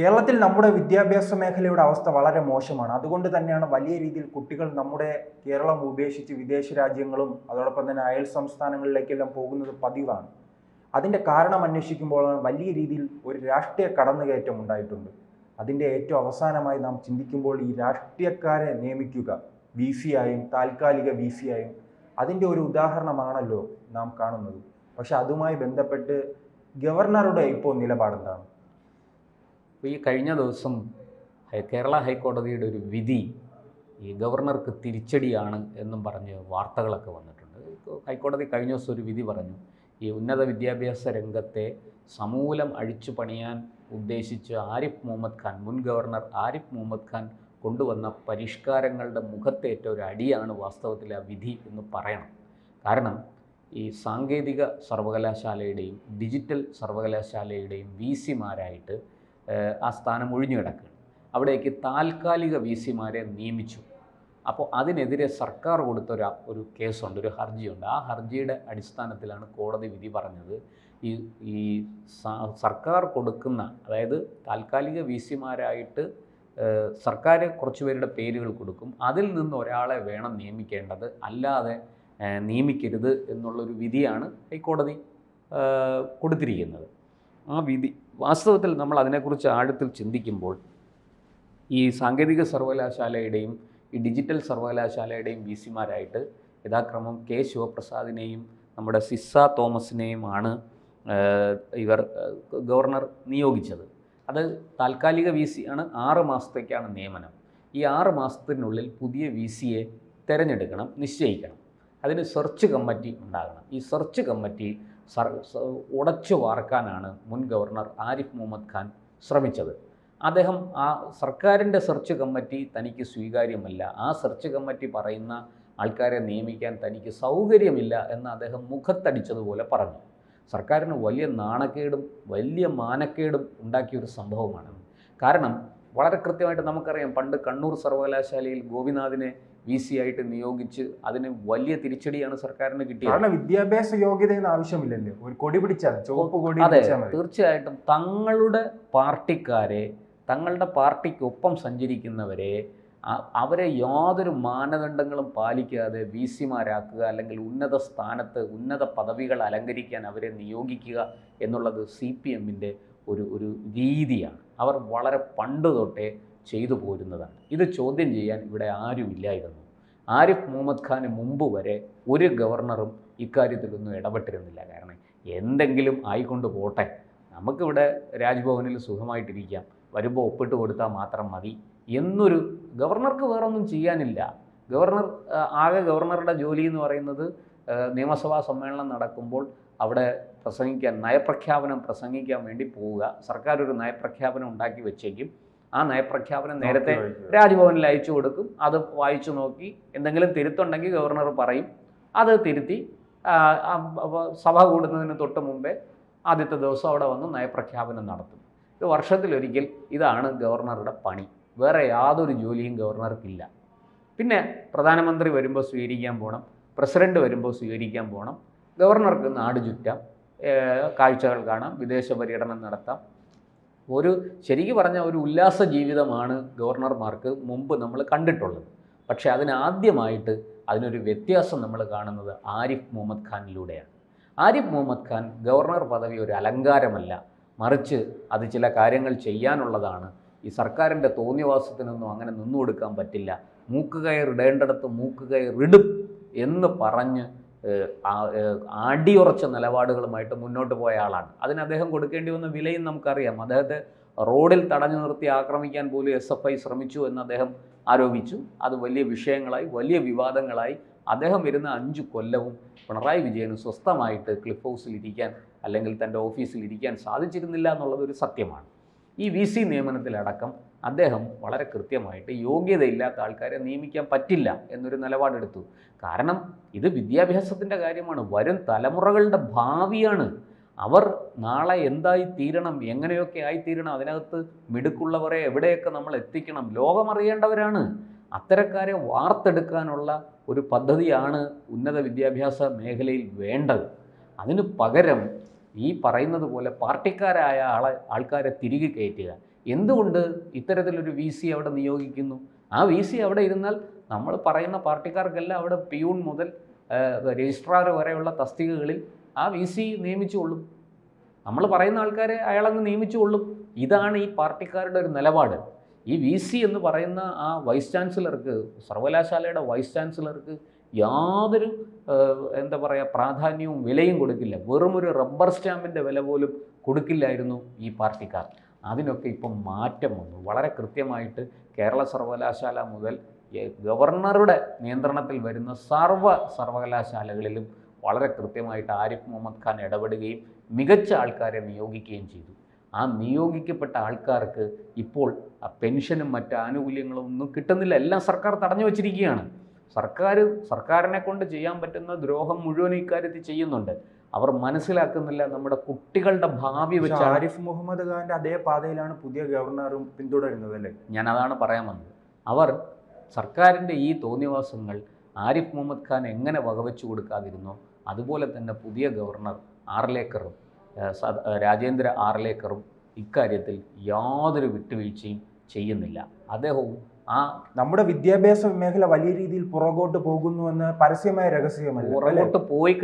കേരളത്തിൽ നമ്മുടെ വിദ്യാഭ്യാസ മേഖലയുടെ അവസ്ഥ വളരെ മോശമാണ്. അതുകൊണ്ട് തന്നെയാണ് വലിയ രീതിയിൽ കുട്ടികൾ നമ്മുടെ കേരളം ഉപേക്ഷിച്ച് വിദേശ രാജ്യങ്ങളും അതോടൊപ്പം തന്നെ അയൽ സംസ്ഥാനങ്ങളിലേക്കെല്ലാം പോകുന്നത് പതിവാണ്. അതിന്റെ കാരണം അന്വേഷിക്കുമ്പോഴാണ് വലിയ രീതിയിൽ ഒരു രാഷ്ട്രീയ കടന്നുകയറ്റം ഉണ്ടായിട്ടുണ്ട്. അതിന്റെ ഏറ്റവും അവസാനമായി നാം ചിന്തിക്കുമ്പോൾ ഈ രാഷ്ട്രീയക്കാരെ നിയമിക്കുക വി സി ആയും താൽക്കാലിക വി സി ആയും അതിന്റെ ഒരു ഉദാഹരണമാണല്ലോ നാം കാണുന്നത്. പക്ഷെ അതുമായി ബന്ധപ്പെട്ട് ഗവർണറുടെ ഇപ്പോൾ നിലപാടെന്താണ്? ഈ കഴിഞ്ഞ ദിവസം കേരള ഹൈക്കോടതിയുടെ ഒരു വിധി ഈ ഗവർണർക്ക് തിരിച്ചടിയാണ് എന്നും പറഞ്ഞ് വാർത്തകളൊക്കെ വന്നിട്ടുണ്ട്. ഹൈക്കോടതി കഴിഞ്ഞ ദിവസം ഒരു വിധി പറഞ്ഞു. ഈ ഉന്നത വിദ്യാഭ്യാസ രംഗത്തെ സമൂലം അഴിച്ചു പണിയാൻ ഉദ്ദേശിച്ച് ആരിഫ് മുഹമ്മദ് ഖാൻ മുൻ ഗവർണർ ആരിഫ് മുഹമ്മദ് ഖാൻ കൊണ്ടുവന്ന പരിഷ്കാരങ്ങളുടെ മുഖത്തേറ്റ ഒരു അടിയാണ് വാസ്തവത്തിൽ ആ വിധി എന്ന് പറയണം. കാരണം ഈ സാങ്കേതിക സർവകലാശാലയുടെയും ഡിജിറ്റൽ സർവകലാശാലയുടെയും വി സിമാരായിട്ട് ആ സ്ഥാനം ഒഴിഞ്ഞു കിടക്കുകയാണ്. അവിടേക്ക് താൽക്കാലിക വി സിമാരെ നിയമിച്ചു. അപ്പോൾ അതിനെതിരെ സർക്കാർ കൊടുത്ത ഒരു ഒരു കേസുണ്ട് ഒരു ഹർജിയുണ്ട്. ആ ഹർജിയുടെ അടിസ്ഥാനത്തിലാണ് കോടതി വിധി പറഞ്ഞത്. ഈ ഈ സർക്കാർ കൊടുക്കുന്ന അതായത് താൽക്കാലിക വി സിമാരായിട്ട് സർക്കാർ കുറച്ച് പേരുടെ പേരുകൾ കൊടുക്കും. അതിൽ നിന്ന് ഒരാളെ വേണം നിയമിക്കേണ്ടത്. അല്ലാതെ നിയമിക്കരുത് എന്നുള്ളൊരു വിധിയാണ് ഹൈക്കോടതി കൊടുത്തിരിക്കുന്നത്. ആ വിധി വാസ്തവത്തിൽ നമ്മൾ അതിനെക്കുറിച്ച് ആഴത്തിൽ ചിന്തിക്കുമ്പോൾ ഈ സാങ്കേതിക സർവകലാശാലയുടെയും ഈ ഡിജിറ്റൽ സർവകലാശാലയുടെയും വി സിമാരായിട്ട് യഥാക്രമം കെ ശിവപ്രസാദിനെയും നമ്മുടെ സിസ്സ തോമസിനെയുമാണ് ഇവർ ഗവർണർ നിയോഗിച്ചത്. അത് താൽക്കാലിക വി സി ആണ്. ആറ് മാസത്തേക്കാണ് നിയമനം. ഈ ആറ് മാസത്തിനുള്ളിൽ പുതിയ വി സിയെ തിരഞ്ഞെടുക്കണം നിശ്ചയിക്കണം. അതിന് സെർച്ച് കമ്മിറ്റി ഉണ്ടാകണം. ഈ സെർച്ച് കമ്മിറ്റി ഉടച്ചു വാർക്കാനാണ് മുൻ ഗവർണർ ആരിഫ് മുഹമ്മദ് ഖാൻ ശ്രമിച്ചത്. അദ്ദേഹം ആ സർക്കാരിന്റെ സെർച്ച് കമ്മിറ്റി തനിക്ക് സ്വീകാര്യമല്ല. ആ സെർച്ച് കമ്മിറ്റി പറയുന്ന ആൾക്കാരെ നിയമിക്കാൻ തനിക്ക് സൗകര്യമില്ല എന്ന് അദ്ദേഹം മുഖത്തടിച്ചതുപോലെ പറഞ്ഞു. സർക്കാരിന് വലിയ നാണക്കേടും വലിയ മാനക്കേടും ഉണ്ടാക്കിയൊരു സംഭവമാണ്. കാരണം വളരെ കൃത്യമായിട്ട് നമുക്കറിയാം. പണ്ട് കണ്ണൂർ സർവകലാശാലയിൽ ഗോപിനാഥിനെ വി സി ആയിട്ട് നിയോഗിച്ച് അതിന് വലിയ തിരിച്ചടിയാണ് സർക്കാരിന് കിട്ടിയത്. കാരണം വിദ്യാഭ്യാസ യോഗ്യത ആവശ്യമില്ലല്ലോ. ഒരു കൊടി പിടിച്ചാൽ ചുവപ്പ് കൊടി അതെ തീർച്ചയായിട്ടും തങ്ങളുടെ പാർട്ടിക്കാരെ തങ്ങളുടെ പാർട്ടിക്കൊപ്പം സഞ്ചരിക്കുന്നവരെ അവരെ യാതൊരു മാനദണ്ഡങ്ങളും പാലിക്കാതെ വി സിമാരാക്കുക അല്ലെങ്കിൽ ഉന്നത സ്ഥാനത്ത് ഉന്നത പദവികൾ അലങ്കരിക്കാൻ അവരെ നിയോഗിക്കുക എന്നുള്ളത് സി പി എമ്മിന്റെ ഒരു ഒരു രീതിയാണ്. അവർ വളരെ പണ്ട് തൊട്ടേ ചെയ്തു പോരുന്നതാണ്. ഇത് ചോദ്യം ചെയ്യാൻ ഇവിടെ ആരുമില്ലായിരുന്നു. ആരിഫ് മുഹമ്മദ് ഖാന് മുമ്പ് വരെ ഒരു ഗവർണറും ഇക്കാര്യത്തിലൊന്നും ഇടപെട്ടിരുന്നില്ല. കാരണം എന്തെങ്കിലും ആയിക്കൊണ്ട് പോട്ടെ. നമുക്കിവിടെ രാജ്ഭവനിൽ സുഖമായിട്ടിരിക്കാം. വരുമ്പോൾ ഒപ്പിട്ട് കൊടുത്താൽ മാത്രം മതി എന്നൊരു ഗവർണർക്ക് വേറൊന്നും ചെയ്യാനില്ല. ഗവർണർ ആകെ ഗവർണറുടെ ജോലി എന്ന് പറയുന്നത് നിയമസഭാ സമ്മേളനം നടക്കുമ്പോൾ അവിടെ പ്രസംഗിക്കാൻ നയപ്രഖ്യാപനം പ്രസംഗിക്കാൻ വേണ്ടി പോവുക. സർക്കാർ ഒരു നയപ്രഖ്യാപനം ഉണ്ടാക്കി വെച്ചേക്കും. ആ നയപ്രഖ്യാപനം നേരത്തെ രാജ്ഭവനിൽ അയച്ചു കൊടുക്കും. അത് വായിച്ചു നോക്കി എന്തെങ്കിലും തിരുത്തുണ്ടെങ്കിൽ ഗവർണർ പറയും. അത് തിരുത്തി സഭ കൂടുന്നതിന് തൊട്ട് മുമ്പേ ആദ്യത്തെ ദിവസം അവിടെ വന്ന് നയപ്രഖ്യാപനം നടത്തും. ഇത് വർഷത്തിലൊരിക്കൽ ഇതാണ് ഗവർണറുടെ പണി. വേറെ യാതൊരു ജോലിയും ഗവർണർക്കില്ല. പിന്നെ പ്രധാനമന്ത്രി വരുമ്പോൾ സ്വീകരിക്കാൻ പോകണം പ്രസിഡന്റ് വരുമ്പോൾ സ്വീകരിക്കാൻ പോകണം ഗവർണർക്ക് നാട് ചുറ്റാം. കാഴ്ചകൾ കാണാം വിദേശ പര്യടനം നടത്താം. ഒരു ശരിക്കും പറഞ്ഞ ഒരു ഉല്ലാസ ജീവിതമാണ് ഗവർണർമാർക്ക് മുമ്പ് നമ്മൾ കണ്ടിട്ടുള്ളത്. പക്ഷേ അതിനാദ്യമായിട്ട് അതിനൊരു വ്യത്യാസം നമ്മൾ കാണുന്നത് ആരിഫ് മുഹമ്മദ് ഖാനിലൂടെയാണ്. ആരിഫ് മുഹമ്മദ് ഖാൻ ഗവർണർ പദവി ഒരു അലങ്കാരമല്ല മറിച്ച് അത് ചില കാര്യങ്ങൾ ചെയ്യാനുള്ളതാണ്. ഈ സർക്കാരിന്റെ തോന്നിയവാസത്തിനൊന്നും അങ്ങനെ നിന്നു കൊടുക്കാൻ പറ്റില്ല മൂക്കുകയർ ഇടും എന്ന് പറഞ്ഞ് ഏഹ്, ആ- ഏഹ്, അടിയുറച്ച നിലപാടുകളുമായിട്ട് മുന്നോട്ട് പോയ ആളാണ്. അതിന് അദ്ദേഹം കൊടുക്കേണ്ടി വന്ന വിലയും നമുക്കറിയാം. അദ്ദേഹത്തെ റോഡിൽ തടഞ്ഞു നിർത്തി ആക്രമിക്കാൻ പോലും എസ് എഫ് ഐ ശ്രമിച്ചു എന്ന് അദ്ദേഹം ആരോപിച്ചു. അത് വലിയ വിഷയങ്ങളായി വലിയ വിവാദങ്ങളായി. അദ്ദേഹം വരുന്ന അഞ്ച് കൊല്ലവും പിണറായി വിജയന് സ്വസ്ഥമായിട്ട് ക്ലിഫ് ഹൗസിൽ ഇരിക്കാൻ അല്ലെങ്കിൽ തന്റെ ഓഫീസിൽ ഇരിക്കാൻ സാധിച്ചിരുന്നില്ല എന്നുള്ളത് ഒരു സത്യമാണ്. ഈ വി സി നിയമനത്തിലടക്കം അദ്ദേഹം വളരെ കൃത്യമായിട്ട് യോഗ്യതയില്ലാത്ത ആൾക്കാരെ നിയമിക്കാൻ പറ്റില്ല എന്നൊരു നിലപാടെടുത്തു. കാരണം ഇത് വിദ്യാഭ്യാസത്തിന്റെ കാര്യമാണ്. വരും തലമുറകളുടെ ഭാവിയാണ്. അവർ നാളെ എന്തായി തീരണം എങ്ങനെയൊക്കെ ആയിത്തീരണം അതിനകത്ത് മിടുക്കുള്ളവരെ എവിടെയൊക്കെ നമ്മൾ എത്തിക്കണം ലോകമറിയേണ്ടവരാണ്. അത്തരക്കാരെ വാർത്തെടുക്കാനുള്ള ഒരു പദ്ധതിയാണ് ഉന്നത വിദ്യാഭ്യാസ മേഖലയിൽ വേണ്ടത്. അതിന് പകരം ഈ പറയുന്നത് പോലെ പാർട്ടിക്കാരായ ആളെ ആൾക്കാരെ തിരികെ കയറ്റുക. എന്തുകൊണ്ട് ഇത്തരത്തിലൊരു വി സി അവിടെ നിയോഗിക്കുന്നു? ആ വി സി അവിടെ ഇരുന്നാൽ നമ്മൾ പറയുന്ന പാർട്ടിക്കാർക്കെല്ലാം അവിടെ പിയൂൺ മുതൽ രജിസ്ട്രാർ വരെയുള്ള തസ്തികകളിൽ ആ വി സി നിയമിച്ചുകൊള്ളും നമ്മൾ പറയുന്ന ആൾക്കാരെ അയാളങ്ങ് നിയമിച്ചുകൊള്ളും ഇതാണ് ഈ പാർട്ടിക്കാരുടെ ഒരു നിലപാട്. ഈ വി സി എന്ന് പറയുന്ന ആ വൈസ് ചാൻസലർക്ക് സർവകലാശാലയുടെ വൈസ് ചാൻസലർക്ക് യാതൊരു എന്താ പറയുക പ്രാധാന്യവും വിലയും കൊടുക്കില്ല. വെറുമൊരു റബ്ബർ സ്റ്റാമ്പിന്റെ വില പോലും കൊടുക്കില്ലായിരുന്നു ഈ പാർട്ടിക്കാർ. അതിനൊക്കെ ഇപ്പം മാറ്റം വന്നു. വളരെ കൃത്യമായിട്ട് കേരള സർവകലാശാല മുതൽ ഗവർണറുടെ നിയന്ത്രണത്തിൽ വരുന്ന സർവ സർവകലാശാലകളിലും വളരെ കൃത്യമായിട്ട് ആരിഫ് മുഹമ്മദ് ഖാൻ ഇടപെടുകയും മികച്ച ആൾക്കാരെ നിയോഗിക്കുകയും ചെയ്തു. ആ നിയോഗിക്കപ്പെട്ട ആൾക്കാർക്ക് ഇപ്പോൾ പെൻഷനും മറ്റ് ആനുകൂല്യങ്ങളും ഒന്നും കിട്ടുന്നില്ല. എല്ലാം സർക്കാർ തടഞ്ഞു വച്ചിരിക്കുകയാണ്. സർക്കാർ സർക്കാരിനെ കൊണ്ട് ചെയ്യാൻ പറ്റുന്ന ദ്രോഹം മുഴുവൻ ഇക്കാര്യത്തിൽ ചെയ്യുന്നുണ്ട്. അവർ മനസ്സിലാക്കുന്നില്ല നമ്മുടെ കുട്ടികളുടെ ഭാവി വെച്ച് ആരിഫ് മുഹമ്മദ് ഖാന്റെ അതേ പാതയിലാണ് പുതിയ ഗവർണറും പിന്തുടരുന്നത് അല്ലേ? ഞാൻ അതാണ് പറയാൻ വന്നത്. അവർ സർക്കാരിന്റെ ഈ തോന്നിവാസങ്ങൾ ആരിഫ് മുഹമ്മദ് ഖാൻ എങ്ങനെ വകവെച്ചു കൊടുക്കാതിരുന്നോ അതുപോലെ തന്നെ പുതിയ ഗവർണർ ആർലേക്കറും രാജേന്ദ്ര ആർലേക്കറും ഇക്കാര്യത്തിൽ യാതൊരു വിട്ടുവീഴ്ചയും ചെയ്യുന്നില്ല. അദ്ദേഹവും ആ നമ്മുടെ വിദ്യാഭ്യാസ മേഖല വലിയ രീതിയിൽ പുറകോട്ട് പോകുന്നു എന്ന് പരസ്യമായ രഹസ്യമല്ല? പുറകോട്ട് പോയി.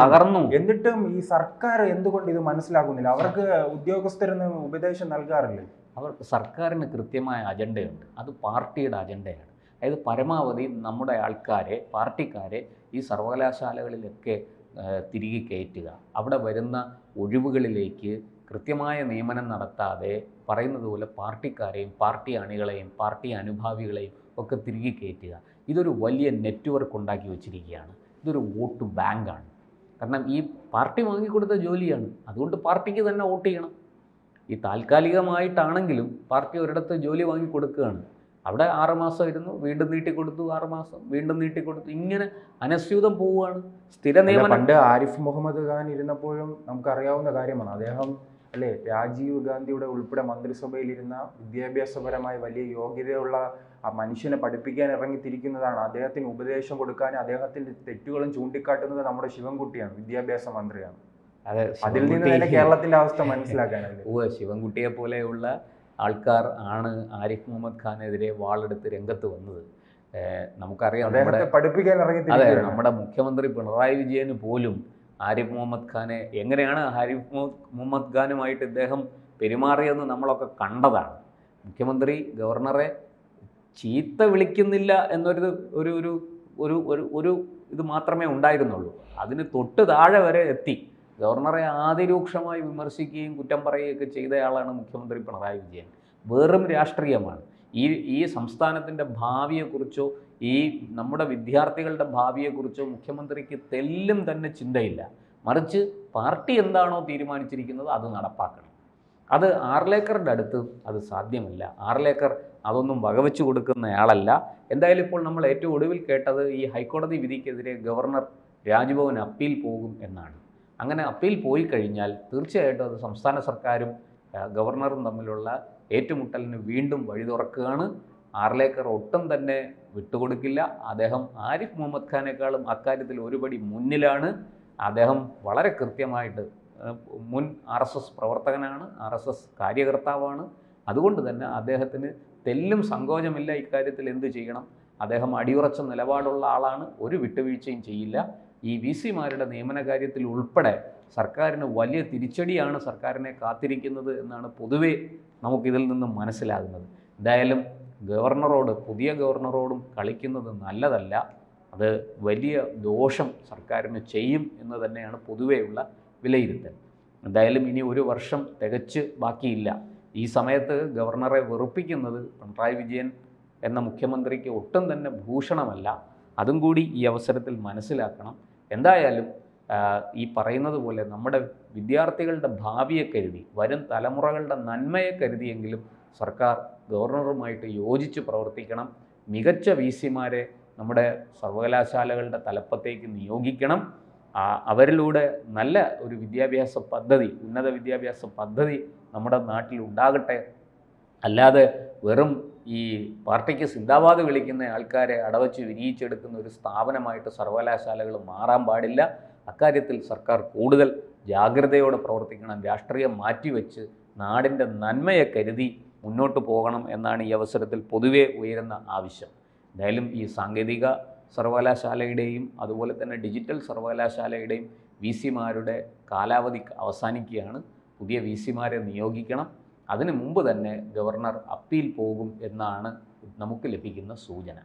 തകർന്നു. എന്നിട്ടും ഈ സർക്കാർ എന്തുകൊണ്ട് ഇത് മനസ്സിലാക്കുന്നില്ല? അവർക്ക് ഉദ്യോഗസ്ഥരെന്ന് ഉപദേശം നൽകാറില്ലേ? അവർക്ക് സർക്കാരിന് കൃത്യമായ അജണ്ടയുണ്ട്. അത് പാർട്ടിയുടെ അജണ്ടയാണ്. അതായത് പരമാവധി നമ്മുടെ ആൾക്കാരെ പാർട്ടിക്കാരെ ഈ സർവകലാശാലകളിലൊക്കെ തിരികെ കയറ്റുക. അവിടെ വരുന്ന ഒഴിവുകളിലേക്ക് കൃത്യമായ നിയമനം നടത്താതെ പറയുന്നത് പോലെ പാർട്ടിക്കാരെയും പാർട്ടി അണികളെയും പാർട്ടി അനുഭാവികളെയും ഒക്കെ തിരികെ കയറ്റുക. ഇതൊരു വലിയ നെറ്റ്വർക്ക് ഉണ്ടാക്കി വെച്ചിരിക്കുകയാണ്. ഇതൊരു വോട്ട് ബാങ്കാണ്. കാരണം ഈ പാർട്ടി വാങ്ങിക്കൊടുത്ത ജോലിയാണ്. അതുകൊണ്ട് പാർട്ടിക്ക് തന്നെ വോട്ട് ചെയ്യണം. ഈ താൽക്കാലികമായിട്ടാണെങ്കിലും പാർട്ടി ഒരിടത്ത് ജോലി വാങ്ങിക്കൊടുക്കുകയാണ്. അവിടെ ആറുമാസം ഇരുന്നു വീണ്ടും നീട്ടിക്കൊടുത്തു ആറുമാസം വീണ്ടും നീട്ടിക്കൊടുത്തു. ഇങ്ങനെ അനസ്യൂതം പോവുകയാണ്. സ്ഥിര നിയമനം പണ്ട് ആരിഫ് മുഹമ്മദ് ഖാൻ ഇരുന്നപ്പോഴും നമുക്കറിയാവുന്ന കാര്യമാണ്. അദ്ദേഹം അല്ലെ? രാജീവ് ഗാന്ധിയുടെ ഉൾപ്പെടെ മന്ത്രിസഭയിൽ വിദ്യാഭ്യാസപരമായി വലിയ യോഗ്യതയുള്ള ആ മനുഷ്യനെ പഠിപ്പിക്കാൻ ഇറങ്ങിത്തിരിക്കുന്നതാണ്. അദ്ദേഹത്തിന് ഉപദേശം കൊടുക്കാൻ അദ്ദേഹത്തിന്റെ തെറ്റുകളും ചൂണ്ടിക്കാട്ടുന്നത് നമ്മുടെ ശിവൻകുട്ടിയാണ് വിദ്യാഭ്യാസ മന്ത്രിയാണ്. അതെ അതിൽ നിന്ന് തന്നെ കേരളത്തിന്റെ അവസ്ഥ മനസ്സിലാക്കാനല്ലേ ശിവൻകുട്ടിയെ പോലെയുള്ള ആൾക്കാർ ആണ് ആരിഫ് മുഹമ്മദ് ഖാനെതിരെ വാളെടുത്ത് രംഗത്ത് വന്നത്. നമുക്കറിയാം പഠിപ്പിക്കാൻ ഇറങ്ങി അതെ നമ്മുടെ മുഖ്യമന്ത്രി പിണറായി വിജയന് പോലും ആരിഫ് മുഹമ്മദ് ഖാനെ എങ്ങനെയാണ് ആരിഫ് മുഹമ്മദ് ഖാനുമായിട്ട് ഇദ്ദേഹം പെരുമാറിയതെന്ന് നമ്മളൊക്കെ കണ്ടതാണ്. മുഖ്യമന്ത്രി ഗവർണറെ ചീത്ത വിളിക്കുന്നില്ല എന്നൊരു ഒരു ഒരു ഒരു ഒരു ഒരു ഇത് മാത്രമേ ഉണ്ടായിരുന്നുള്ളൂ. അതിന് തൊട്ട് താഴെ വരെ എത്തി. ഗവർണറെ ആതിരൂക്ഷമായി വിമർശിക്കുകയും കുറ്റം പറയുകയൊക്കെ ചെയ്തയാളാണ് മുഖ്യമന്ത്രി പിണറായി വിജയൻ. വെറും രാഷ്ട്രീയമാണ്. ഈ ഈ സംസ്ഥാനത്തിന്റെ ഭാവിയെക്കുറിച്ചോ ഈ നമ്മുടെ വിദ്യാർത്ഥികളുടെ ഭാവിയെക്കുറിച്ചോ മുഖ്യമന്ത്രിക്ക് തെല്ലും തന്നെ ചിന്തയില്ല. മറിച്ച് പാർട്ടി എന്താണോ തീരുമാനിച്ചിരിക്കുന്നത് അത് നടപ്പാക്കണം. അത് ആർലേക്കറുടെ അടുത്ത് അത് സാധ്യമല്ല. ആർലേക്കർ അതൊന്നും വകവെച്ച് കൊടുക്കുന്നയാളല്ല. എന്തായാലും ഇപ്പോൾ നമ്മൾ ഏറ്റവും ഒടുവിൽ കേട്ടത് ഈ ഹൈക്കോടതി വിധിക്കെതിരെ ഗവർണർ രാജ്ഭവൻ അപ്പീൽ പോകും എന്നാണ്. അങ്ങനെ അപ്പീൽ പോയി കഴിഞ്ഞാൽ തീർച്ചയായിട്ടും അത് സംസ്ഥാന സർക്കാരും ഗവർണറും തമ്മിലുള്ള ഏറ്റുമുട്ടലിന് വീണ്ടും വഴി തുറക്കുകയാണ് ആർലേക്കർ ഒട്ടും തന്നെ വിട്ടുകൊടുക്കില്ല. അദ്ദേഹം ആരിഫ് മുഹമ്മദ് ഖാനേക്കാളും അക്കാര്യത്തിൽ ഒരുപടി മുന്നിലാണ്. അദ്ദേഹം വളരെ കൃത്യമായിട്ട് മുൻ ആർ എസ് എസ് പ്രവർത്തകനാണ് ആർ എസ് എസ് കാര്യകർത്താവാണ്. അതുകൊണ്ട് തന്നെ അദ്ദേഹത്തിന് തെല്ലും സങ്കോചമില്ല ഇക്കാര്യത്തിൽ എന്ത് ചെയ്യണം. അദ്ദേഹം അടിയുറച്ച നിലപാടുള്ള ആളാണ് ഒരു വിട്ടുവീഴ്ചയും ചെയ്യില്ല. ഈ വി സിമാരുടെ നിയമന കാര്യത്തിൽ ഉൾപ്പെടെ സർക്കാരിന് വലിയ തിരിച്ചടിയാണ് സർക്കാരിനെ കാത്തിരിക്കുന്നത് എന്നാണ് പൊതുവേ നമുക്കിതിൽ നിന്നും മനസ്സിലാകുന്നത്. എന്തായാലും ഗവർണറോട് പുതിയ ഗവർണറോടും കളിക്കുന്നത് നല്ലതല്ല. അത് വലിയ ദോഷം സർക്കാരിന് ചെയ്യും എന്ന് തന്നെയാണ് പൊതുവെയുള്ള വിലയിരുത്തൽ. എന്തായാലും ഇനി ഒരു വർഷം തികച്ച് ബാക്കിയില്ല. ഈ സമയത്ത് ഗവർണറെ വെറുപ്പിക്കുന്നത് പിണറായി വിജയൻ എന്ന മുഖ്യമന്ത്രിക്ക് ഒട്ടും തന്നെ ഭൂഷണമല്ല. അതും കൂടി ഈ അവസരത്തിൽ മനസ്സിലാക്കണം. എന്തായാലും ഈ പറയുന്നത് പോലെ നമ്മുടെ വിദ്യാർത്ഥികളുടെ ഭാവിയെ കരുതി വരും തലമുറകളുടെ നന്മയെ കരുതിയെങ്കിലും സർക്കാർ ഗവർണറുമായിട്ട് യോജിച്ച് പ്രവർത്തിക്കണം. മികച്ച വി സിമാരെ നമ്മുടെ സർവകലാശാലകളുടെ തലപ്പത്തേക്ക് നിയോഗിക്കണം. അവരിലൂടെ നല്ല ഒരു വിദ്യാഭ്യാസ പദ്ധതി ഉന്നത വിദ്യാഭ്യാസ പദ്ധതി നമ്മുടെ നാട്ടിൽ ഉണ്ടാകട്ടെ. അല്ലാതെ വെറും ഈ പാർട്ടിക്ക് സിന്ദാബാദ് വിളിക്കുന്ന ആൾക്കാരെ അടവച്ച് വിരിയിച്ചെടുക്കുന്ന ഒരു സ്ഥാപനമായിട്ട് സർവകലാശാലകൾ മാറാൻ പാടില്ല. അക്കാര്യത്തിൽ സർക്കാർ കൂടുതൽ ജാഗ്രതയോടെ പ്രവർത്തിക്കണം. രാഷ്ട്രീയം മാറ്റിവെച്ച് നാടിന്റെ നന്മയെ കരുതി മുന്നോട്ട് പോകണം എന്നാണ് ഈ അവസരത്തിൽ പൊതുവേ ഉയരുന്ന ആവശ്യം. എന്തായാലും ഈ സാങ്കേതിക സർവകലാശാലയുടെയും അതുപോലെ തന്നെ ഡിജിറ്റൽ സർവകലാശാലയുടെയും വി സിമാരുടെ കാലാവധി അവസാനിക്കുകയാണ്. പുതിയ വി സിമാരെ നിയോഗിക്കണം. അതിനു മുമ്പ് തന്നെ ഗവർണർ അപ്പീൽ പോകും എന്നാണ് നമുക്ക് ലഭിക്കുന്ന സൂചന.